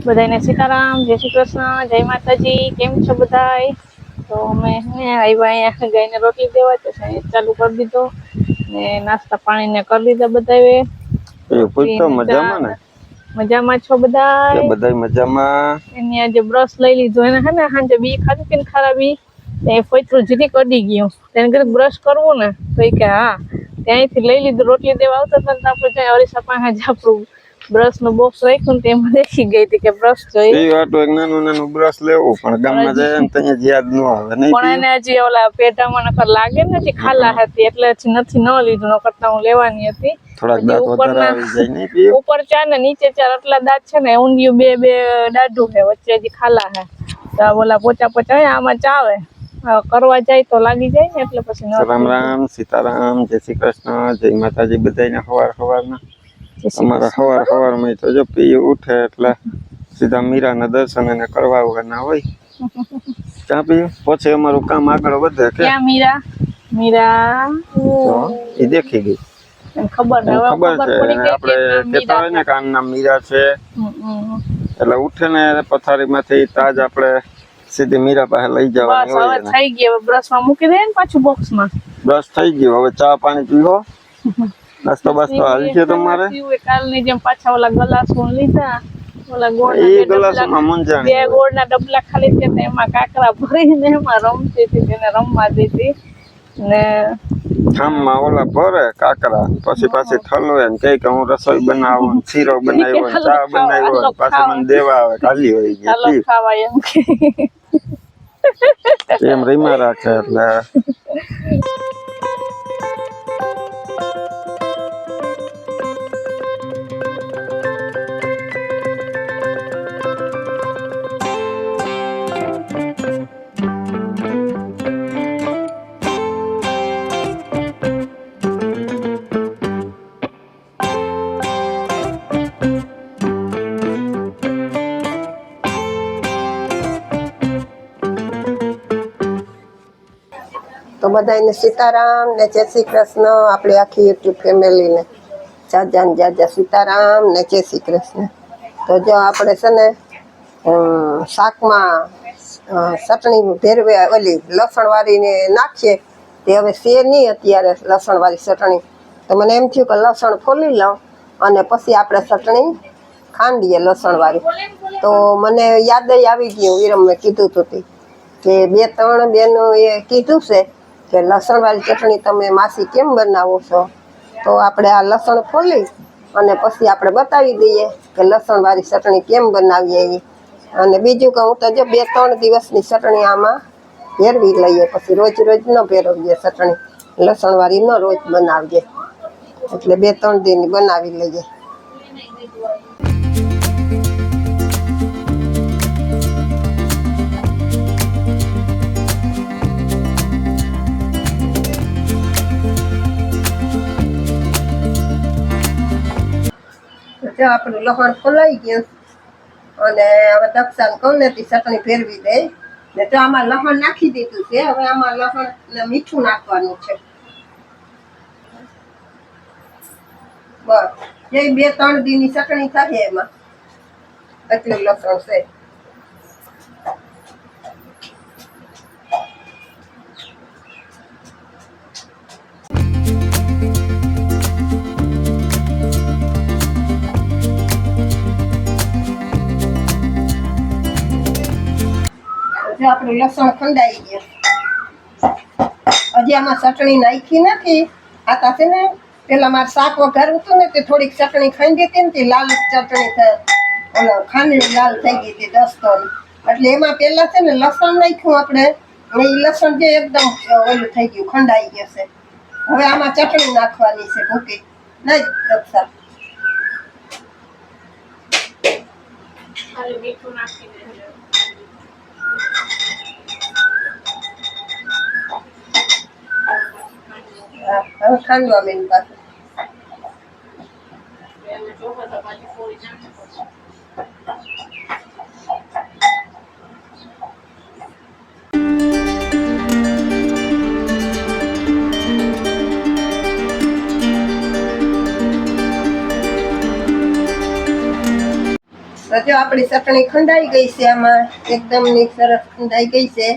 બધાને સીતારામ જય શ્રી કૃષ્ણ જય માતાજી કેમ છો બધા તો અમે આવ્યા અહીંયા ગાયને રોટલી દેવા તો ચાલુ કરી દીધો ને નાસ્તા પાણી ને કરી દીધા બધા મજામાં ને? મજામાં છો બધા બધા મજામાં? એની આજે બ્રશ લઈ લીધો એને હે ને સાંજે બી ખાધું કે ખરાબી? એ ફોઈથરું જીરીક અડી ગયું. તેને કીધું બ્રશ કરવું ને તો એ કે હા ત્યાંથી લઈ લીધું રોટલી દેવા આવતા હતા તો આપણે ત્યાં અરીસા પાસે જ આપણું બ્રશનું બોક્સ રાખ્યું ને તેમાં દેખી ગઈ હતી કે બ્રશ જોઈએ એ વાતો એક નાનું નાનું બ્રશ લેવું પણ ગામમાં જાય ને ત્યાં યાદ ન આવે નહીં પણ એને હજી ઓલા પેટામાં નકર લાગે ને હજી ખાલા હતી એટલે હજી નથી ન લીધું નકર તો હું લેવાની હતી. થોડાક દાંત વધારે આવી જાય નહીં ઉપર ચાર ને નીચે ચાર આટલા દાંત છે ને ઊંધિયું બે બે દાઢું છે વચ્ચે હજી ખાલા છે. તો ઓલા પોચા પોચા હોય આમાં ચાવે કરવા જાય તો લાગી જાય ને એટલે પછી રામ રામ સીતારામ જય શ્રી કૃષ્ણ જય માતાજી બધાને સવાર સવારના અમારા સવાર સવારમાં તો જો પી ઉઠે એટલે સીધા મીરાના દર્શન એને કરવા વગરના હોય. ત્યાં પી પછી અમારું કામ આગળ વધે કે? ક્યાં મીરા? મીરા? એ દેખી ગઈ. ખબર છે આપડે આપણે આ હોય ને કાન નામ મીરા છે. એટલે ઉઠે ને પથારીમાંથી તાજ આપણે સીધી મીરા પાસે લઈ જવા જવાની હોય થઈ ગઈ હવે બ્રશમાં મૂકી દે ને પાછું બોક્સમાં બ્રશ થઈ ગયું હવે ચા પાણી પીવો. નાસ્તો બાસ્તો હાલ છે તમારે? કાલની જેમ પાછા ઓલા ગલાસો લીધા? ઓલા ગોળ એ ગલાસમાં મૂંઝાણી. બે ગોળના ડબલા ખાલી છે એમાં કાકરા ભરીને એમાં રમતી હતી તેને રમવા દીધી. ને થામમાં ઓલા ભરે કાકરા પછી પાછી ઠલવે ને કહે કે હું રસોઈ બનાવું શીરો બનાવ્યો ચા બનાવ્યો પાછી મને દેવા આવે ખાલી હોય ખાવા એમ કે. એમ રીમા રાખે એટલે. તો બધાને સીતારામ ને જય શ્રી કૃષ્ણ, આપણી આખી યુટ્યુબ ફેમિલીને. જાજા ને જાજા સીતારામ ને જય શ્રી કૃષ્ણ. તો જો આપણે છે ને શાકમાં ચટણી ભેરવે, ઓલી લસણવાળીને નાખીએ, તે હવે સે નહીં અત્યારે લસણવાળી ચટણી. તો મને એમ થયું કે લસણ ફોલી લઉં અને પછી આપણે ચટણી ખાંડીએ લસણવાળી. તો મને યાદ આવી ગયું વિરમ મેં કીધું હતું કે બે ત્રણ બેનો એ કીધું છે કે લસણવાળી ચટણી તમે માસી કેમ બનાવો છો? તો આપણે આ લસણ ફોલી અને પછી આપણે બતાવી દઈએ કે લસણવાળી ચટણી કેમ બનાવીએ એવી અને બીજું કે હું તો જો બે ત્રણ દિવસની ચટણી આમાં ભેરવી લઈએ, પછી રોજ રોજ ન ફેરવીએ ચટણી. લસણવાળી ન રોજ બનાવીએ. એટલે બે ત્રણ દિન બનાવી લઈએ. જો આપણું લહણ ફોલાઈ ગયું અને હવે દક્ષાને કહું ને, તે ચટણી ફેરવી દે. ને તો આમાં લહણ નાખી દીધું છે. હવે આમાં લહણ ને મીઠું નાખવાનું છે. બસ. એ બે ત્રણ દીની ચટણી થાય એમાં. એટલું લસણ છે. આપણું લસણ ખંડાઈ ગયું. હજી આમાં ચટણી નાખી નથી. આ છે ને, પેલા મારે શાક વઘારવું હતું ને, તે થોડીક ચટણી ખાંડી હતી ને, તે લાલ ચટણી ઓલો ખાંડણી લાલ થઈ ગઈ હતી, દસ્તોની. એટલે એમાં પેલા છે ને, લસણ નાખ્યું આપણે એ લસણ જે એકદમ ઓલું થઈ ગયું, ખંડાઈ ગયું છે. હવે આમાં ચટણી નાખવાની છે ભૂકી. નહીં રક્ષા મીઠું નાખીને હવે ખાંડવા તો જો આપણી ચટણી ખંડાઈ ગઈ છે આમાં. એકદમ સરસ ખંડાઈ ગઈ છે.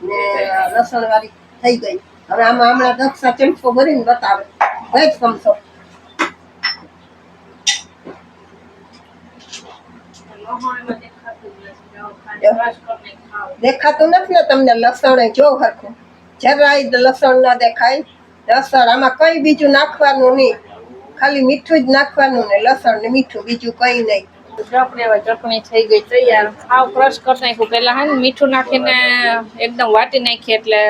ને લસણ વાળી થઈ ગઈ. હવે આમાં હમણાં દક્ષા ચમચો ભરીને બતાવે. ભેજ ચમચો દેખાતું નથી ને તમને લસણ જો હરખું. જરાય લસણ ના દેખાય. લસણ આમાં કઈ બીજું નાખવાનું નહીં. ખાલી મીઠું જ નાખવાનું ને લસણ ને મીઠું બીજું કઈ નહીં. આપણે હવે ચટણી થઈ ગઈ તૈયાર. આવ ક્રશ કરી નાખ્યું. પેલા હા મીઠું નાખીને એકદમ વાટી નાખીએ એટલે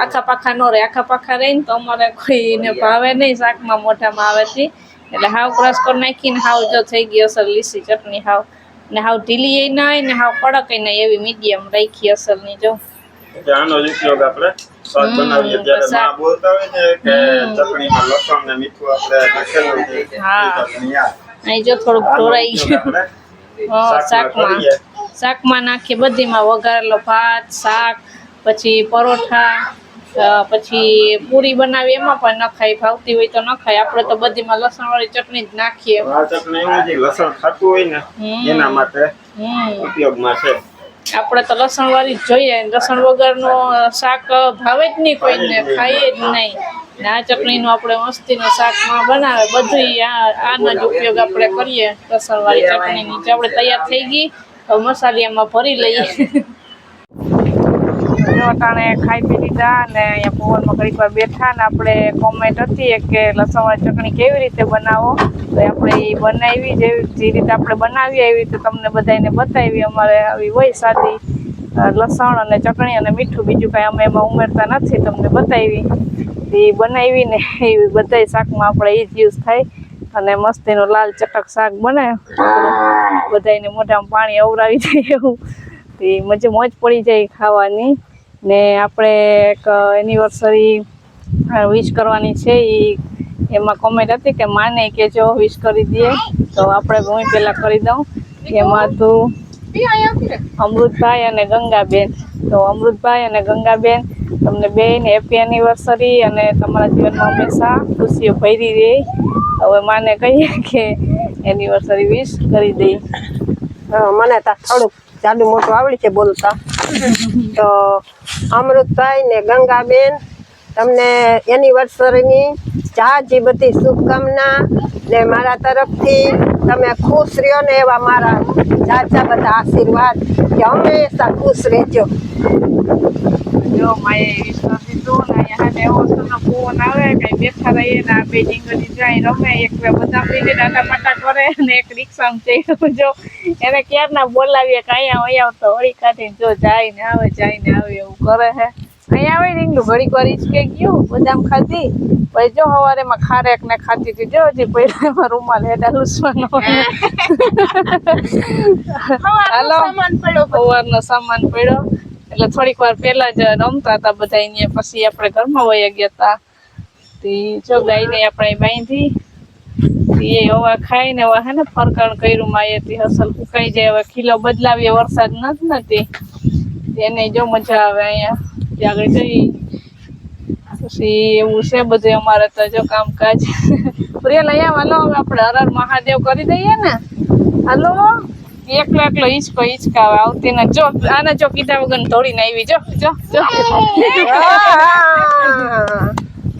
આખા પાખા ન રહે. આખા પાખા રહીને તો અમારે કોઈને ભાવે નહીં શાકમાં મોઢામાં આવેથી એટલે હાવ ક્રશ કરી નાખીને હાવ જો થઈ ગઈ અસર લીસી ચટણી હાવ. ને હાવ ઢીલી એ નહીં ને હાવ કડક નહીં એવી મીડિયમ રાખી અસરની જો. આનો ઉપયોગ આપણે શાક બનાવીએ ત્યારે માં બોલતા હોય ને કે ચટણીમાં લસણ ને મીઠું આપણે નાખેલું છે હા. ચટણી આ. અહીં જો થોડુંક ઢોળાઈ ઢોરાઈ ગયું. શાકમાં શાકમાં. નાખીએ બધીમાં. વઘારેલો ભાત શાક પછી પરોઠા પછી પૂરી બનાવી એમાં પણ ન ખાય ભાવતી હોય તો ન ખાય. આપણે તો બધીમાં લસણ વાળી ચટણી જ નાખીએ. લસણ ખાતું હોય ને એના માટે ઉપયોગમાં છે. આપણે તો લસણ વાળી જ જોઈએ. લસણ વગરનું શાક ભાવે જ નહીં કોઈને ખાઈએ જ નહીં. ને આ ચટણીનું આપણે મસ્તીનું શાકમાં બનાવે. બધું આનો જ ઉપયોગ આપણે કરીએ લસણ વાળી ચટણીની જે આપણે તૈયાર થઈ ગઈ, તો મસાલિયામાં ભરી લઈએ. અટાણે ખાઈ પી લીધા અને અહીંયા પવનમાં ઘડીક વાર બેઠા ને આપણે કોમેન્ટ હતી કે લસણવાળી ચટણી કેવી રીતે બનાવો? તો આપણે એ બનાવી જેવી જે રીતે આપણે બનાવીએ એવી રીતે તમને બધાને બતાવી. અમારે આવી હોય સાદી લસણ અને ચટણી અને મીઠું બીજું કાંઈ અમે એમાં ઉમેરતા નથી તમને બતાવી. એ બનાવીને એ બધાય શાકમાં આપણે એ જ યુઝ થાય. અને મસ્તીનો લાલ ચટક શાક બને. બધાને મોઢામાં પાણી અવરાવી જાય એવું. તે મજે મોજ પડી જાય ખાવાની. ને આપણે એક એનિવર્સરી વિશ કરવાની છે. એ એમાં કોમેન્ટ હતી કે માને કે જો વિશ કરી દઈએ તો આપણે હું પહેલાં કરી દઉં. એમાં તું અમૃતભાઈ અને ગંગાબેન. તો અમૃતભાઈ અને ગંગાબેન તમને બેન હેપી એનિવર્સરી અને તમારા જીવનમાં હંમેશા ખુશીઓ ભરી રહે હવે માને કહીએ કે એનિવર્સરી વિશ કરી દઈ હા, મને તો થોડુંક જાડુ મોટું આવડે છે બોલતા. તો અમૃતભાઈ ને ગંગાબેન તમને એનિવર્સરીની જાજી બધી શુભકામના ને મારા તરફથી તમે ખુશ રહ્યો ને એવા મારા જાજા બધા આશીર્વાદ કે હંમેશા ખુશ રહેજો. જો માએ વિશ્વાસ દીધો ને અહીંયા હાને એવો સરનો પવન આવે, કઈ બેઠા રહીએ ને બે જાય રમે, એક બધા પાટા કરે ને એક રિક્ષામાં જઈ જો. એને ક્યારના બોલાવીએ કે અહીંયા અહીંયા તો હળી કાઢીને જો જાય ને આવે, જાય ને આવે એવું કરે હે. અહીંયા આવે રીંગલું ઘડીક વાર ઈચકે ગયું બદામ ખાધી. પછી જો સવારે માં ખારેક ને ખાતી હતી જો હજી પહેલા એમાં રૂમાલ હેડા લૂસવાનો હાલો. સવારનો સામાન પડ્યો. એટલે થોડીક વાર પહેલા જ રમતા હતા બધા અહીંયા. પછી આપણે ઘરમાં વયા ગયા હતા. તે જો ગાયને આપણે બાંધી એ હવા ખાઈને હવે હે ને ફરકણ કર્યું માયેથી હસલ ફૂંકાઈ જાય હવે ખીલો બદલાવીએ વરસાદ નથી ને તે એને જો મજા આવે અહીંયા. ત્યાં આગળ જઈ પછી એવું છે બધું અમારે તો જો કામકાજ. પ્રિય લઈ આવો હવે આપણે હર હર મહાદેવ કરી દઈએ ને. હાલો એકલો એકલો હિંચકો હિંચકાવે આવતી ને જો આને જો કીધા વગર દોડીને આવી જો જો જો.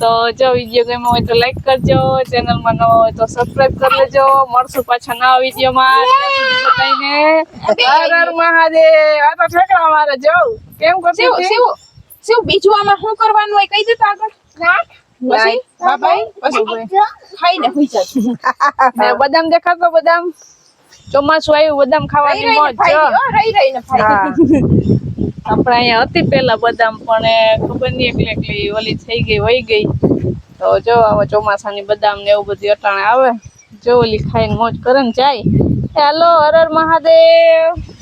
તો જો વીડિયો ગમ્યો હોય તો લાઈક કરજો ચેનલમાં નવો હોય તો સબસ્ક્રાઇબ કરી લેજો. મળશું પાછા નવા વિડીયોમાં બતાવીને હર હર મહાદેવ. આ તો ઠેકડા મારે જવું કેમ કરતી શિવ બીજું આમાં શું કરવાનું હોય? કહી દેતો આગળ. પછી? બાબાઈ પછી ખાઈને હુઈ જજો બદામ દેખાતો બદામ? ચોમાસું આવ્યું બદામ ખાવાની મોજ રહી રહીને આપણે અહીંયા હતી પેલા બદામ પણ એ ખબર નહીં એકલી એકલી ઓલી થઈ ગઈ વહી ગઈ. તો જો હવે ચોમાસાની બદામ ને એવું બધું અટાણે આવે. જો ઓલી ખાઈને મોજ કરે ને જાય. હેલો હાલો હર હર મહાદેવ.